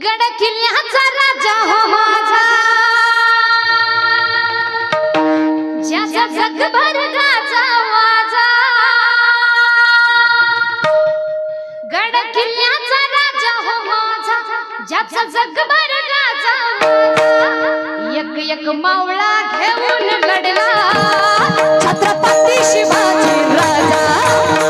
गड किल्ल्याचा राजा हो माझा. ज्याचा जगभर गाजा हो माझा. गड किल्ल्याचा राजा हो माझा. ज्याचा जगभर गाजा वाजा हो एक एक मावळा घेऊन लढला. छत्रपती शिवाजी राजा.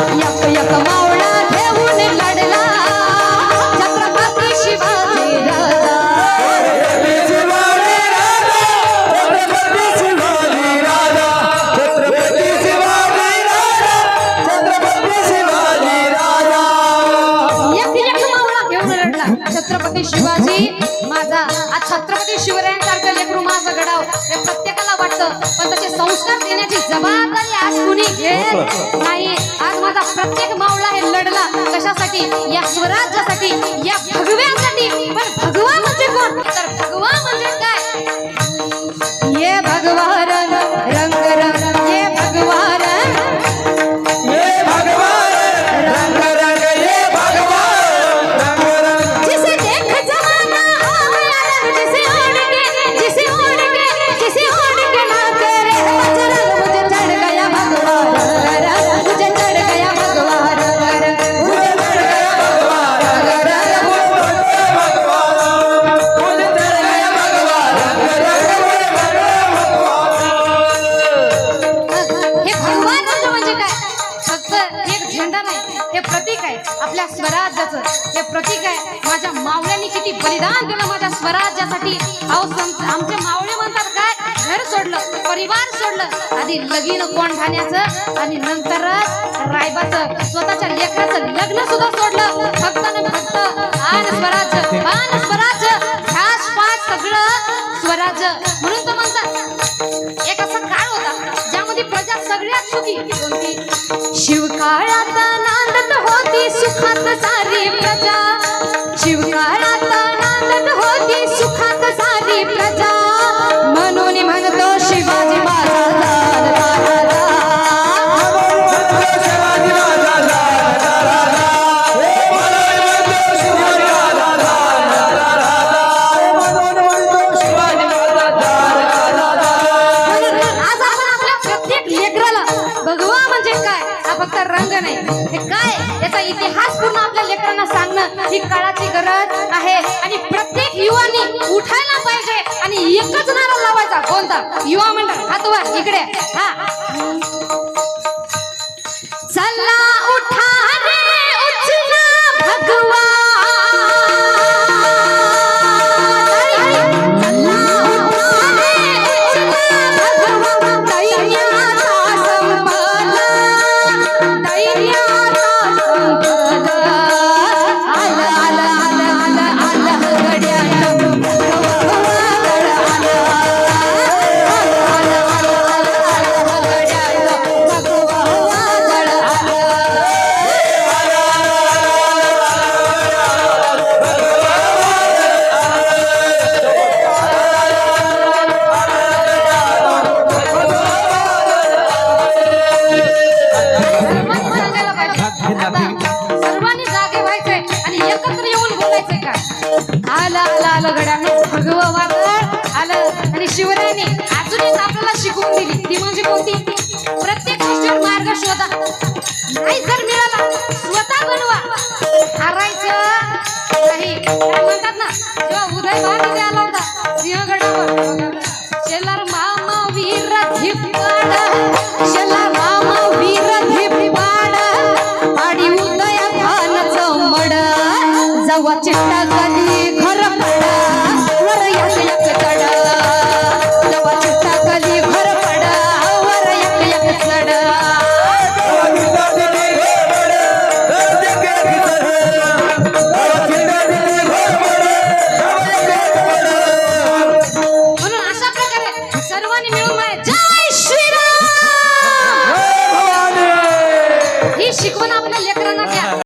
छत्रपती शिवाजी माझा आज छत्रपती शिवरायांसारखं लेकरू माझं घडाव. हे प्रत्येकाला वाटतं पण त्याचे संस्कार देण्याची जबाबदारी आज कुणी घेत नाही. आज माझा प्रत्येक मावळा हे लढला कशासाठी? या स्वराज्यासाठी या भगव्यासाठी. पण प्रतीक आहे. माझ्या मावळ्यांनी किती बलिदान दिलं माझ्या स्वराज्यासाठी. अहो आमचे मावळे म्हणतात काय? घर सोडलं परिवार सोडलं. आधी लगीन कोण घाण्याचं? आणि नंतरच रायबाचं. स्वतःच्या लेखनाचं लग्न सुद्धा सोडलं. फक्त न फक्त आन स्वराज्य आन स्वराज्य ह्याच पाच सगळं स्वराज्य. म्हणून तर म्हणतात एक असा काळ होता ज्यामध्ये प्रजा सगळ्यात सुखी कोणती? शिवकाळात नांदत होती सुखात शिवकाळात हा फक्त रंग नाही. हे काय? याचा इतिहास पूर्ण आपल्या लेकरांना सांगणं ही काळाची गरज आहे. आणि प्रत्येक युवानी उठायला पाहिजे आणि एकच नारा लावायचा. कोणता? युवा मंडळ. हात इकडे. हा. आहेत नाते सर्वांनी जागे व्हायचंय आणि एकत्र येऊन बोलायचंय का? आलं आलं आलं घड्याने भगव वागळ आलं. आणि शिवरायांनी अजून आपल्याला शिकवून दिली. ती म्हणजे कोणती? प्रत्येक गोष्टीवर मार्ग शोधा. नाही जर मिळाला स्वतः बनवा. हरायचं नाही. म्हणतात ना? जेव्हा उदय भाग आला होता सिंहगडावर. शेल्ला